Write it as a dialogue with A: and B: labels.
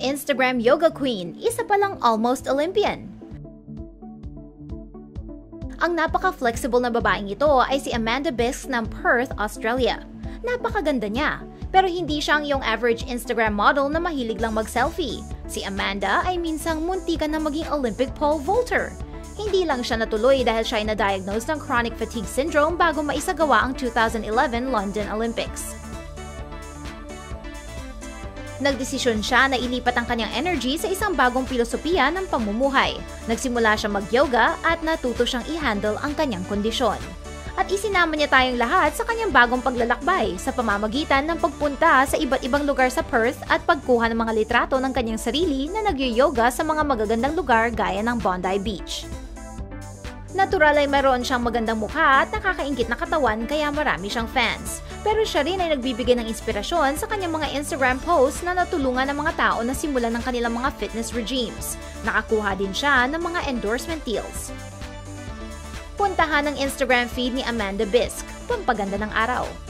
A: Instagram yoga queen, isa palang almost Olympian. Ang napaka-flexible na babaeng ito ay si Amanda Bisk ng Perth, Australia. Napakaganda niya, pero hindi siyang yung average Instagram model na mahilig lang mag-selfie. Si Amanda ay minsang muntikan na maging Olympic pole vaulter. Hindi lang siya natuloy dahil siya ay na-diagnose ng chronic fatigue syndrome bago maisagawa ang 2011 London Olympics. Nagdesisyon siya na ilipat ang kanyang energy sa isang bagong filosofiya ng pamumuhay. Nagsimula siya mag-yoga at natuto siyang i-handle ang kanyang kondisyon. At isinama niya tayong lahat sa kanyang bagong paglalakbay sa pamamagitan ng pagpunta sa iba't ibang lugar sa Perth at pagkuha ng mga litrato ng kanyang sarili na nagyo-yoga sa mga magagandang lugar gaya ng Bondi Beach. Natural ay meron siyang magandang mukha at nakakaingit na katawan kaya marami siyang fans. Pero siya rin ay nagbibigay ng inspirasyon sa kanyang mga Instagram posts na natulungan ng mga tao na simulan ng kanilang mga fitness regimes. Nakakuha din siya ng mga endorsement deals. Puntahan ang Instagram feed ni Amanda Bisk, pampaganda ng araw.